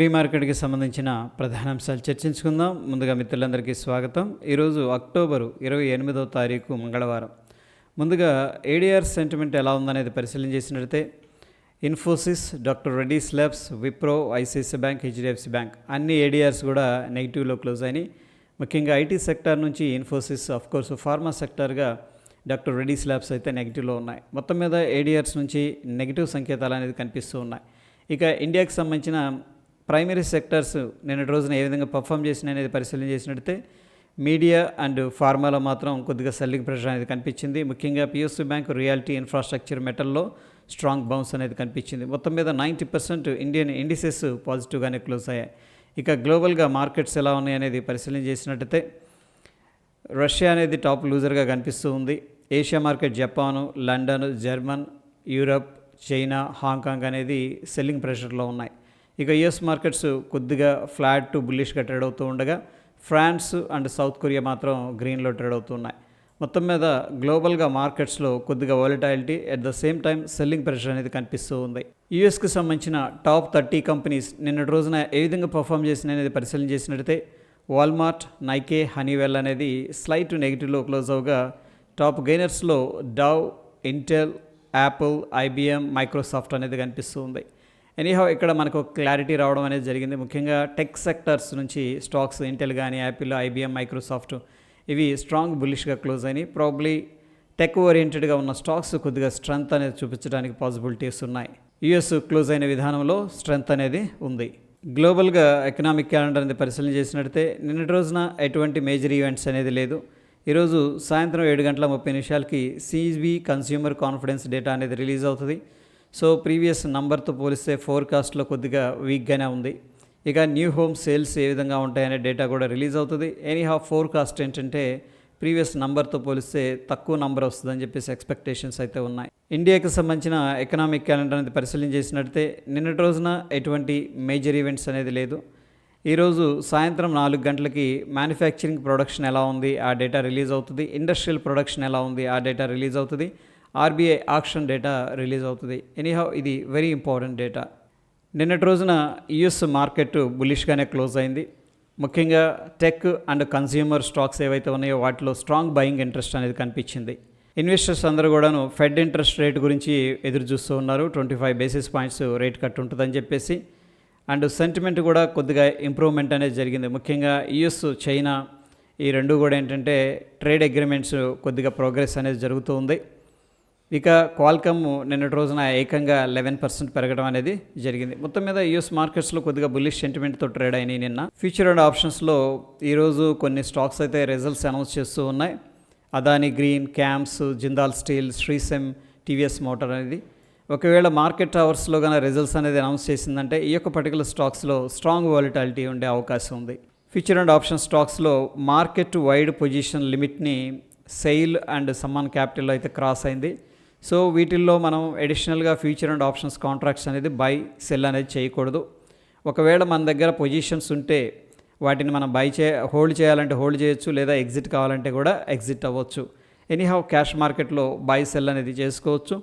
Pre మార్కెట్కి సంబంధించిన ప్రధాన అంశాలు చర్చించుకుందాం. ముందుగా మిత్రులందరికీ స్వాగతం. ఈరోజు అక్టోబరు ఇరవై ఎనిమిదవ తారీఖు మంగళవారం. ముందుగా ఏడిఆర్ సెంటిమెంట్ ఎలా ఉందనేది పరిశీలన చేసినట్లయితే Infosys doctor Reddy's labs Wipro ICICI bank HDFC bank అన్ని ఏడిఆర్స్ కూడా నెగిటివ్లో క్లోజ్ అయినాయి. ముఖ్యంగా ఐటీ సెక్టార్ నుంచి ఇన్ఫోసిస్ ఆఫ్ కోర్స్ ఫార్మా సెక్టార్గా డాక్టర్ రెడ్డీస్ ల్యాబ్స్ అయితే నెగిటివ్లో ఉన్నాయి. మొత్తం మీద ఏడిఆర్స్ నుంచి నెగిటివ్ సంకేతాలు అనేది కనిపిస్తూ ఉన్నాయి. ఇక ఇండియాకి సంబంధించిన ప్రైమరీ సెక్టర్స్ నిన్నటి రోజున ఏ విధంగా పర్ఫామ్ చేసినాయి అనేది పరిశీలన చేసినట్టే మీడియా అండ్ ఫార్మాలో మాత్రం కొద్దిగా సెల్లింగ్ ప్రెషర్ అనేది కనిపించింది. ముఖ్యంగా పిఎస్సి బ్యాంక్ రియాలిటీ ఇన్ఫ్రాస్ట్రక్చర్ మెటల్లో స్ట్రాంగ్ బౌన్స్ అనేది కనిపించింది. మొత్తం మీద నైంటీ పర్సెంట్ ఇండియన్ ఇండిసెస్ పాజిటివ్గానే క్లోజ్ అయ్యాయి. ఇక గ్లోబల్గా మార్కెట్స్ ఎలా ఉన్నాయి అనేది పరిశీలన చేసినట్టయితే రష్యా అనేది టాప్ లూజర్గా కనిపిస్తూ ఉంది. Asia market Japan London German Europe China Hong Kong అనేది సెల్లింగ్ ప్రెషర్లో ఉన్నాయి. ఇక యుఎస్ మార్కెట్స్ కొద్దిగా ఫ్లాట్ టు బుల్లిష్గా ట్రేడ్ అవుతూ ఉండగా ఫ్రాన్స్ అండ్ సౌత్ కొరియా మాత్రం గ్రీన్లో ట్రేడ్ అవుతున్నాయి మొత్తం మీద గ్లోబల్గా మార్కెట్స్లో కొద్దిగా volatility at the same time selling pressure అనేది కనిపిస్తూ ఉంది. యూఎస్కి సంబంధించిన టాప్ థర్టీ కంపెనీస్ నిన్నటి రోజున ఏ విధంగా పర్ఫామ్ చేసినాయి అనేది పరిశీలన చేసినట్టయితే వాల్మార్ట్ నైకే హనీవెల్ అనేది స్లైట్ నెగిటివ్లో క్లోజ్ అవగా top గెయినర్స్లో Dow Intel Apple IBM Microsoft అనేది కనిపిస్తూ ఉంది. ఎనీహౌ ఇక్కడ మనకు క్లారిటీ రావడం అనేది జరిగింది. ముఖ్యంగా టెక్ సెక్టర్స్ నుంచి స్టాక్స్ ఇంటెల్ కానీ యాపిల్ ఐబిఎం మైక్రోసాఫ్ట్ ఇవి స్ట్రాంగ్ బులిష్గా క్లోజ్ అయినాయి. ప్రాబ్లీ టెక్ ఓరియంటెడ్గా ఉన్న స్టాక్స్ కొద్దిగా స్ట్రెంత్ అనేది చూపించడానికి పాసిబిలిటీస్ ఉన్నాయి. యుఎస్ క్లోజ్ అయిన విధానంలో స్ట్రెంత్ అనేది ఉంది. గ్లోబల్గా ఎకనామిక్ క్యాలెండర్ అనేది పరిశీలన చేసినట్టయితే నిన్నటి రోజున ఎటువంటి మేజర్ ఈవెంట్స్ అనేది లేదు. ఈరోజు సాయంత్రం ఏడు గంటల ముప్పై నిమిషాలకి సిబి కన్స్యూమర్ కాన్ఫిడెన్స్ డేటా అనేది రిలీజ్ అవుతుంది. సో ప్రీవియస్ నంబర్తో పోలిస్తే ఫోర్కాస్ట్లో కొద్దిగా వీక్గానే ఉంది. ఇక న్యూ హోమ్ సేల్స్ ఏ విధంగా ఉంటాయనే డేటా కూడా రిలీజ్ అవుతుంది. ఎనీ హాఫ్ ఫోర్కాస్ట్ ఏంటంటే ప్రీవియస్ నంబర్తో పోలిస్తే తక్కువ నంబర్ వస్తుందని చెప్పేసి ఎక్స్పెక్టేషన్స్ అయితే ఉన్నాయి. ఇండియాకి సంబంధించిన ఎకనామిక్ క్యాలెండర్ అనేది పరిశీలన చేసినట్టే నిన్నటి రోజున ఎటువంటి మేజర్ ఈవెంట్స్ అనేది లేదు. ఈరోజు సాయంత్రం నాలుగు గంటలకి మ్యానుఫ్యాక్చరింగ్ ప్రొడక్షన్ ఎలా ఉంది? ఆ డేటా రిలీజ్ అవుతుంది. ఇండస్ట్రియల్ ప్రొడక్షన్ ఎలా ఉంది? ఆ డేటా రిలీజ్ అవుతుంది. ఆర్బీఐ ఆక్షన్ డేటా రిలీజ్ అవుతుంది. ఎనీహౌ ఇది వెరీ ఇంపార్టెంట్ డేటా. నిన్నటి రోజున యుఎస్ మార్కెట్ బులిష్గానే క్లోజ్ అయింది. ముఖ్యంగా టెక్ అండ్ కన్స్యూమర్ స్టాక్స్ ఏవైతే ఉన్నాయో వాటిలో స్ట్రాంగ్ బయింగ్ ఇంట్రెస్ట్ అనేది కనిపించింది. ఇన్వెస్టర్స్ అందరూ కూడాను ఫెడ్ ఇంట్రెస్ట్ రేట్ గురించి ఎదురు చూస్తూ ఉన్నారు. Twenty five basis points rate cut ఉంటుందని చెప్పేసి. అండ్ సెంటిమెంట్ కూడా కొద్దిగా ఇంప్రూవ్మెంట్ అనేది జరిగింది. ముఖ్యంగా యుఎస్ చైనా ఈ రెండు కూడా ఏంటంటే ట్రేడ్ అగ్రిమెంట్స్ కొద్దిగా ప్రోగ్రెస్ అనేది జరుగుతూ ఉంది. ఇక క్వాల్కమ్ నిన్నటి రోజున ఏకంగా లెవెన్ పర్సెంట్ పెరగడం అనేది జరిగింది. మొత్తం మీద యూఎస్ మార్కెట్స్లో కొద్దిగా బుల్లిష్ సెంటిమెంట్తో ట్రేడ్ అయినాయి నిన్న. ఫ్యూచర్ అండ్ ఆప్షన్స్లో ఈరోజు కొన్ని స్టాక్స్ అయితే రిజల్ట్స్ అనౌన్స్ చేస్తూ ఉన్నాయి. Adani green camps Jindal steel Shree Cem TVS motor అనేది. ఒకవేళ మార్కెట్ అవర్స్లో కానీ రిజల్ట్స్ అనేది అనౌన్స్ చేసిందంటే ఈ యొక్క పర్టికులర్ స్టాక్స్లో స్ట్రాంగ్ వాలిటాలిటీ ఉండే అవకాశం ఉంది. ఫ్యూచర్ అండ్ ఆప్షన్ స్టాక్స్లో మార్కెట్ వైడ్ పొజిషన్ లిమిట్ని సెయిల్ అండ్ సమ్మాన్ క్యాపిటల్లో అయితే క్రాస్ అయింది. సో వీటిల్లో మనం అడిషనల్గా ఫ్యూచర్ అండ్ ఆప్షన్స్ కాంట్రాక్ట్స్ అనేది బై సెల్ అనేది చేయకూడదు. ఒకవేళ మన దగ్గర పొజిషన్స్ ఉంటే వాటిని మనం బై చే హోల్డ్ చేయాలంటే హోల్డ్ చేయొచ్చు లేదా ఎగ్జిట్ కావాలంటే కూడా ఎగ్జిట్ అవ్వచ్చు. ఎనీహౌ క్యాష్ మార్కెట్లో బై సెల్ అనేది చేసుకోవచ్చు.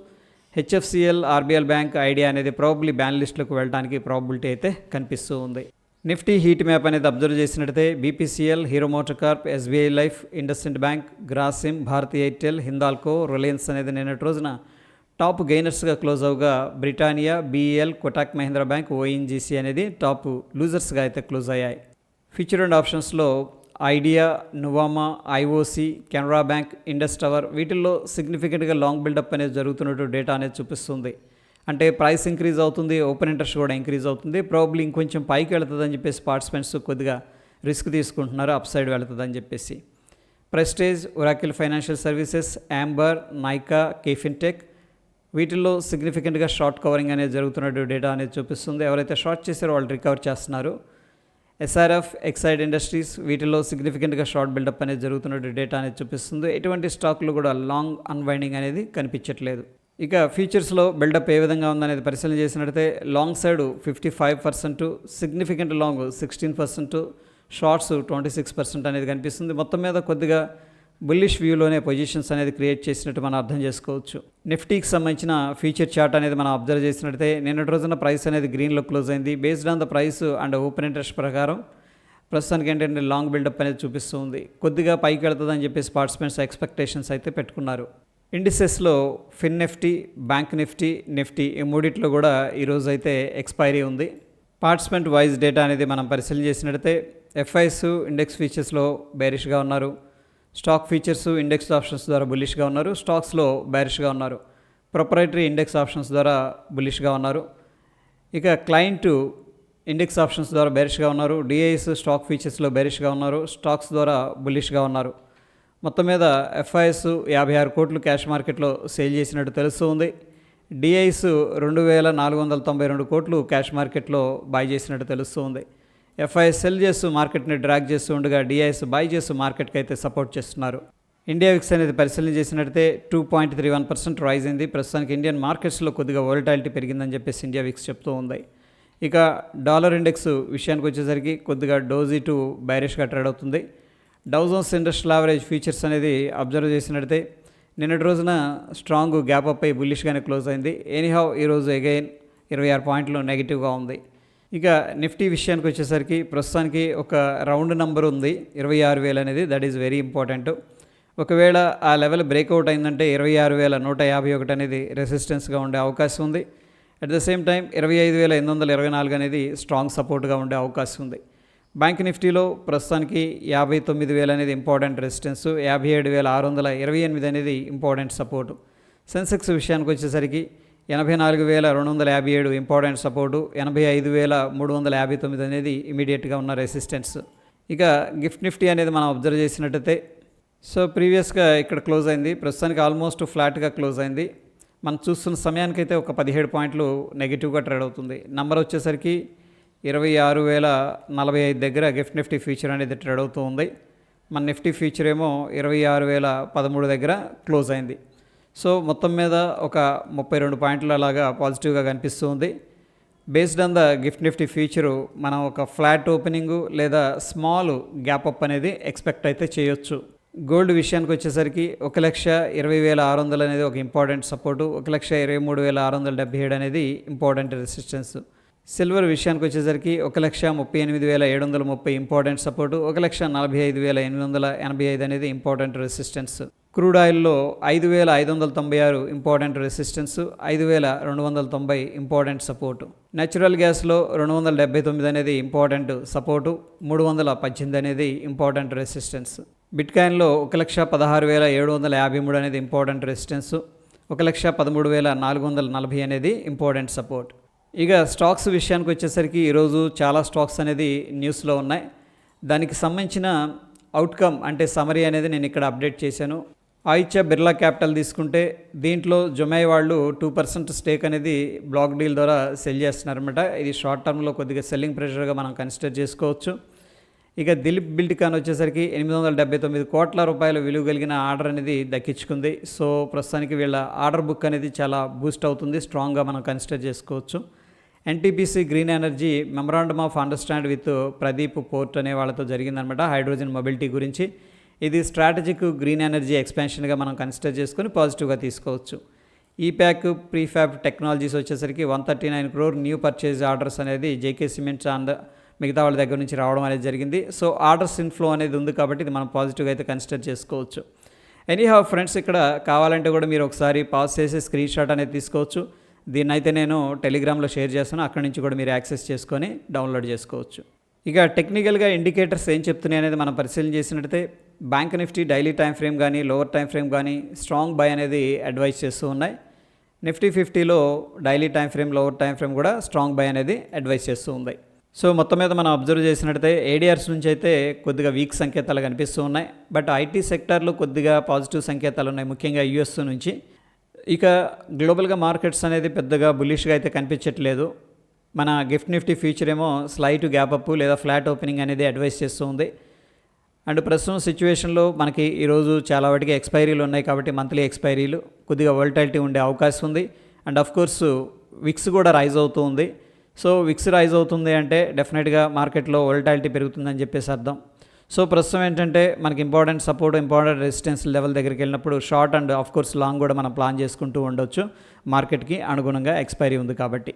హెచ్ఎఫ్సిఎల్ ఆర్బీఎల్ బ్యాంక్ ఐడియా అనేది ప్రాబబ్లీ బ్యాన్లిస్ట్లోకి వెళ్ళడానికి ప్రాబిలిటీ అయితే కనిపిస్తూ ఉంది. నిఫ్టీ హీట్ మ్యాప్ అనేది అబ్జర్వ్ చేసినట్టయితే BPCL Hero motor corp SBI life IndusInd bank Grasim Bharti Airtel Hindalco Reliance అనేది నిన్నటి రోజున టాప్ గెయినర్స్గా close అవగా Britannia BEL Kotak Mahindra bank ONGC అనేది టాప్ లూజర్స్గా అయితే క్లోజ్ అయ్యాయి. ఫ్యూచర్ అండ్ ఆప్షన్స్లో Idea Nuvama IOC Canara bank Indus tower వీటిల్లో సిగ్నిఫికెంట్గా లాంగ్ బిల్డప్ అనేది జరుగుతున్నట్టు డేటా అనేది చూపిస్తుంది. అంటే ప్రైస్ ఇంక్రీజ్ అవుతుంది ఓపెన్ ఇంట్రెస్ట్ కూడా ఇంక్రీజ్ అవుతుంది. ప్రాబ్లీ ఇంకొంచెం పైకి వెళుతుందని చెప్పేసి పార్టిసిపెంట్స్ కొద్దిగా రిస్క్ తీసుకుంటున్నారు అప్ సైడ్ వెళుతుందని చెప్పేసి. Prestige Oracle financial services Amber Nykaa KFintech వీటిల్లో సిగ్నిఫికెంట్గా షార్ట్ కవరింగ్ అనేది జరుగుతున్నట్టు డేటా అనేది చూపిస్తుంది. ఎవరైతే షార్ట్ చేశారో వాళ్ళు రికవర్ చేస్తున్నారు. ఎస్ఆర్ఎఫ్ ఎక్సైడ్ ఇండస్ట్రీస్ వీటిలో సిగ్నిఫికెంట్గా షార్ట్ బిల్డప్ అనేది జరుగుతున్నట్టు డేటా అనేది చూపిస్తుంది. ఎటువంటి స్టాక్లు కూడా లాంగ్ అన్వైండింగ్ అనేది కనిపించట్లేదు. ఇక ఫీచర్స్లో బిల్డప్ ఏ విధంగా ఉందనేది పరిశీలన చేసినట్టయితే long side fifty five percent significant long sixteen percent shorts twenty six percent అనేది కనిపిస్తుంది. మొత్తం మీద కొద్దిగా బుల్లిష్ వ్యూలోనే పొజిషన్స్ అనేది క్రియేట్ చేసినట్టు మనం అర్థం చేసుకోవచ్చు. నిఫ్టీకి సంబంధించిన ఫ్యూచర్ చార్ట్ అనేది మనం అబ్జర్వ్ చేసినట్టయితే నిన్నటి రోజున ప్రైస్ అనేది గ్రీన్లో క్లోజ్ అయింది. Based on the price and open interest ప్రకారం ప్రస్తుతానికి ఏంటంటే లాంగ్ బిల్డప్ అనేది చూపిస్తూ ఉంది. కొద్దిగా పైకి వెళ్తుందని చెప్పేసి పార్టిసిపెంట్స్ ఎక్స్పెక్టేషన్స్ అయితే పెట్టుకున్నారు. ఇండిసెస్లో fin Nifty bank Nifty Nifty ఈ మూడిట్లో కూడా ఈరోజు అయితే ఎక్స్పైరీ ఉంది. పార్టిసిపెంట్ వైజ్ డేటా అనేది మనం పరిశీలన చేసినట్టయితే ఎఫ్ఐఎస్ ఇండెక్స్ ఫీచర్స్లో బేరిష్గా ఉన్నారు. స్టాక్ ఫీచర్స్ ఇండెక్స్ ఆప్షన్స్ ద్వారా బులిష్గా ఉన్నారు. స్టాక్స్లో బేరిష్గా ఉన్నారు. ప్రొపరేటరీ ఇండెక్స్ ఆప్షన్స్ ద్వారా బులిష్గా ఉన్నారు. ఇక క్లయింట్ ఇండెక్స్ ఆప్షన్స్ ద్వారా బేరిష్గా ఉన్నారు. డిఐఎస్ స్టాక్ ఫీచర్స్లో బేరిష్గా ఉన్నారు. స్టాక్స్ ద్వారా బులిష్గా ఉన్నారు. మొత్తం మీద ఎఫ్ఐఎస్ యాభై ఆరు కోట్లు క్యాష్ మార్కెట్లో సేల్ చేసినట్టు తెలుస్తూ ఉంది డిఐస్ రెండు వేల నాలుగు వందల తొంభై రెండు కోట్లు క్యాష్ మార్కెట్లో బాయ్ చేసినట్టు తెలుస్తూ ఉంది ఎఫ్ఐఎస్ సెల్ చేస్తూ మార్కెట్ని డ్రాగ్ చేస్తూ ఉండగా డిఐఎస్ బాయ్ చేస్తూ మార్కెట్కి అయితే సపోర్ట్ చేస్తున్నారు. ఇండియా విక్స్ అనేది పరిశీలన చేసినట్టయితే two point three one percent rise అయింది. ప్రస్తుతానికి ఇండియన్ మార్కెట్స్లో కొద్దిగా వోల్టాలిటీ పెరిగిందని చెప్పేసి ఇండియా విక్స్ చెప్తూ ఉంది. ఇక డాలర్ ఇండెక్స్ విషయానికి వచ్చేసరికి కొద్దిగా డోజీ టు బైరిష్గా ట్రేడ్ అవుతుంది. Dow Jones industrial average futures అనేది అబ్జర్వ్ చేసినట్టే నిన్నటి రోజున స్ట్రాంగ్ గ్యాప్ అప్ అయి బుల్లిష్గానే క్లోజ్ అయింది. ఎనీహౌ ఈరోజు అగైన్ ఇరవై ఆరు పాయింట్లు నెగిటివ్గా ఉంది. ఇక నిఫ్టీ విషయానికి వచ్చేసరికి ప్రస్తుతానికి ఒక రౌండ్ నెంబర్ ఉంది. ఇరవై ఆరు వేలు అనేది దట్ ఈజ్ వెరీ ఇంపార్టెంట్ ఒకవేళ ఆ లెవెల్ బ్రేక్అవుట్ అయిందంటే ఇరవై ఆరు వేల నూట యాభై ఒకటి అనేది రెసిస్టెన్స్గా ఉండే అవకాశం ఉంది. అట్ ద సేమ్ టైం ఇరవై ఐదు వేల ఎనిమిది వందల ఇరవై నాలుగు అనేది స్ట్రాంగ్ సపోర్ట్గా ఉండే అవకాశం ఉంది. బ్యాంక్ నిఫ్టీలో ప్రస్తుతానికి యాభై తొమ్మిది వేలు అనేది ఇంపార్టెంట్ రెసిస్టెన్స్ యాభై ఏడు వేల ఆరు వందల ఇరవై ఎనిమిది అనేది ఇంపార్టెంట్ సపోర్టు. సెన్సెక్స్ విషయానికి వచ్చేసరికి ఎనభై నాలుగు వేల రెండు వందల యాభై ఏడు ఇంపార్టెంట్ సపోర్టు ఎనభై ఐదు వేల మూడు వందల యాభై తొమ్మిది అనేది ఇమీడియట్గా ఉన్న రెసిస్టెన్స్. ఇక గిఫ్ట్ నిఫ్టీ అనేది మనం అబ్జర్వ్ చేసినట్టయితే సో ప్రీవియస్గా ఇక్కడ క్లోజ్ అయింది ప్రస్తుతానికి ఆల్మోస్ట్ ఫ్లాట్గా క్లోజ్ అయింది. మనం చూస్తున్న సమయానికైతే ఒక పదిహేడు పాయింట్లు నెగిటివ్గా ట్రేడ్ అవుతుంది. నంబర్ వచ్చేసరికి ఇరవై ఆరు వేల నలభై ఐదు దగ్గర గిఫ్ట్ నిఫ్టీ ఫ్యూచర్ అనేది ట్రేడ్ అవుతూ ఉంది. మన నిఫ్టీ ఫ్యూచర్ ఏమో ఇరవై ఆరు వేల పదమూడు దగ్గర క్లోజ్ అయింది. సో మొత్తం మీద ఒక ముప్పై రెండు పాయింట్ల లాగా పాజిటివ్గా కనిపిస్తూ ఉంది. Based on the gift Nifty future మనం ఒక ఫ్లాట్ ఓపెనింగ్ లేదా స్మాల్ గ్యాప్ అప్ అనేది ఎక్స్పెక్ట్ అయితే చేయొచ్చు. గోల్డ్ విషయానికి వచ్చేసరికి ఒక లక్ష ఇరవై వేల ఆరు వందలు అనేది ఒక ఇంపార్టెంట్ సపోర్టు ఒక లక్ష ఇరవై మూడు వేల ఆరు వందల డెబ్బై ఏడు అనేది ఇంపార్టెంట్ రెసిస్టెన్స్. సిల్వర్ విషయానికి వచ్చేసరికి ఒక లక్ష ముప్పై ఎనిమిది వేల ఏడు వందల ముప్పై ఇంపార్టెంట్ సపోర్టు ఒక లక్ష నలభై ఐదు వేల ఎనిమిది వందల ఎనభై ఐదు అనేది ఇంపార్టెంట్ రెసిస్టెన్స్. క్రూడ్ ఆయిల్లో ఐదు వేల ఐదు వందల తొంభై ఆరు ఇంపార్టెంట్ రెసిస్టెన్స్ ఐదు వేల రెండు వందల తొంభై ఇంపార్టెంట్ సపోర్టు. న్యాచురల్ గ్యాస్లో రెండు వందల డెబ్బై తొమ్మిది అనేది ఇంపార్టెంట్ సపోర్టు మూడు వందల పద్దెనిమిది అనేది ఇంపార్టెంట్ రెసిస్టెన్స్. బిట్కాయిన్లో ఒక లక్ష పదహారు వేల ఏడు వందల యాభై మూడు అనేది ఇంపార్టెంట్ రెసిస్టెన్స్ ఒక లక్ష పదమూడు వేల నాలుగు వందల నలభై అనేది ఇంపార్టెంట్ సపోర్ట్. ఇక స్టాక్స్ విషయానికి వచ్చేసరికి ఈరోజు చాలా స్టాక్స్ అనేది న్యూస్లో ఉన్నాయి. దానికి సంబంధించిన అవుట్కమ్ అంటే సమరీ అనేది నేను ఇక్కడ అప్డేట్ చేశాను. ఆయిత్య బిర్లా క్యాపిటల్ తీసుకుంటే దీంట్లో జొమాయి వాళ్ళు టూ పర్సెంట్ స్టేక్ అనేది బ్లాక్ డీల్ ద్వారా సెల్ చేస్తున్నారనమాట ఇది షార్ట్ టర్మ్లో కొద్దిగా సెల్లింగ్ ప్రెషర్గా మనం కన్సిడర్ చేసుకోవచ్చు. ఇక దిలీప్ బిల్డ్కాన్ వచ్చేసరికి ఎనిమిది వందల డెబ్బై తొమ్మిది కోట్ల రూపాయల విలువ కలిగిన ఆర్డర్ అనేది దక్కించుకుంది. సో ప్రస్తుతానికి వీళ్ళ ఆర్డర్ బుక్ అనేది చాలా బూస్ట్ అవుతుంది. స్ట్రాంగ్గా మనం కన్సిడర్ చేసుకోవచ్చు. NTPC green energy memorandum of understand with Paradip port అనే వాళ్ళతో జరిగిందనమాట హైడ్రోజన్ మొబిలిటీ గురించి. ఇది స్ట్రాటజిక్ గ్రీన్ ఎనర్జీ ఎక్స్పాన్షన్గా మనం కన్సిడర్ చేసుకొని పాజిటివ్గా తీసుకోవచ్చు. ఈ ప్యాక్ ప్రీఫ్యాబ్ టెక్నాలజీస్ వచ్చేసరికి one thirty nine crore new purchase orders అనేది జేకే సిమెంట్స్ అండ్ మిగతా వాళ్ళ దగ్గర నుంచి రావడం అనేది జరిగింది. సో ఆర్డర్స్ ఇన్ఫ్లో అనేది ఉంది కాబట్టి ఇది మనం పాజిటివ్గా అయితే కన్సిడర్ చేసుకోవచ్చు. ఎనీహౌ ఫ్రెండ్స్ ఇక్కడ కావాలంటే కూడా మీరు ఒకసారి పాస్ చేసి స్క్రీన్ షాట్ అనేది తీసుకోవచ్చు. దీన్ని అయితే నేను టెలిగ్రామ్లో షేర్ చేస్తాను. అక్కడి నుంచి కూడా మీరు యాక్సెస్ చేసుకొని డౌన్లోడ్ చేసుకోవచ్చు. ఇక టెక్నికల్గా ఇండికేటర్స్ ఏం చెప్తున్నాయి అనేది మనం పరిశీలన చేసినట్టయితే bank Nifty daily time frame కానీ లోవర్ టైం ఫ్రేమ్ కానీ స్ట్రాంగ్ బై అనేది అడ్వైస్ చేస్తూ ఉన్నాయి. నిఫ్టీ ఫిఫ్టీలో daily time frame lower time frame కూడా స్ట్రాంగ్ బై అనేది అడ్వైస్ చేస్తూ ఉంది సో మొత్తం మీద మనం అబ్జర్వ్ చేసినట్టయితే ఏడిఆర్స్ నుంచి అయితే కొద్దిగా వీక్ సంకేతాలు కనిపిస్తూ ఉన్నాయి. బట్ ఐటీ సెక్టార్లో కొద్దిగా పాజిటివ్ సంకేతాలు ఉన్నాయి. ముఖ్యంగా యుఎస్ నుంచి. ఇక గ్లోబల్గా మార్కెట్స్ అనేది పెద్దగా బులిష్గా అయితే కనిపించట్లేదు. మన గిఫ్ట్ నిఫ్టీ ఫ్యూచర్ ఏమో స్లైట్ గ్యాప్ అప్ లేదా ఫ్లాట్ ఓపెనింగ్ అనేది అడ్వైస్ చేస్తూ ఉంది. అండ్ ప్రస్తుతం సిచ్యువేషన్లో మనకి ఈరోజు చాలా వాటికి ఎక్స్పైరీలు ఉన్నాయి కాబట్టి మంత్లీ ఎక్స్పైరీలు. కొద్దిగా వోల్టాలిటీ ఉండే అవకాశం ఉంది. అండ్ ఆఫ్ కోర్సు విక్స్ కూడా రైజ్ అవుతూ ఉంది. సో విక్స్ రైజ్ అవుతుంది అంటే డెఫినెట్గా మార్కెట్లో వోల్టాలిటీ పెరుగుతుందని చెప్పేసి అర్థం. సో ప్రస్తుతం ఏంటంటే మనకి important support important resistance level దగ్గరికి వెళ్ళినప్పుడు short and of course long కూడా మనం ప్లాన్ చేసుకుంటూ ఉండొచ్చు. మార్కెట్కి అనుగుణంగా ఎక్స్పైరీ ఉంది కాబట్టి.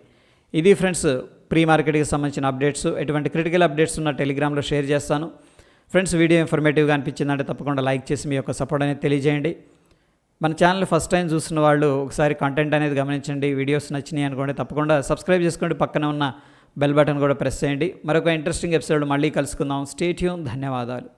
ఇది ఫ్రెండ్స్ ప్రీ మార్కెట్కి సంబంధించిన అప్డేట్స్. ఎటువంటి క్రిటికల్ అప్డేట్స్ ఉన్న టెలిగ్రామ్లో షేర్ చేస్తాను. ఫ్రెండ్స్ వీడియో ఇన్ఫర్మేటివ్గా అనిపించిందంటే తప్పకుండా లైక్ చేసి మీ యొక్క సపోర్ట్ అనేది తెలియజేయండి. మన ఛానల్ ఫస్ట్ టైం చూసిన వాళ్ళు ఒకసారి కంటెంట్ అనేది గమనించండి వీడియోస్ నచ్చినాయి అనుకోండి తప్పకుండా సబ్స్క్రైబ్ చేసుకోండి పక్కన ఉన్న బెల్ బటన్ కూడా ప్రెస్ చేయండి. మరొక ఇంట్రెస్టింగ్ ఎపిసోడ్ మళ్ళీ కలుసుకుందాం. స్టేట్యూన్ ధన్యవాదాలు.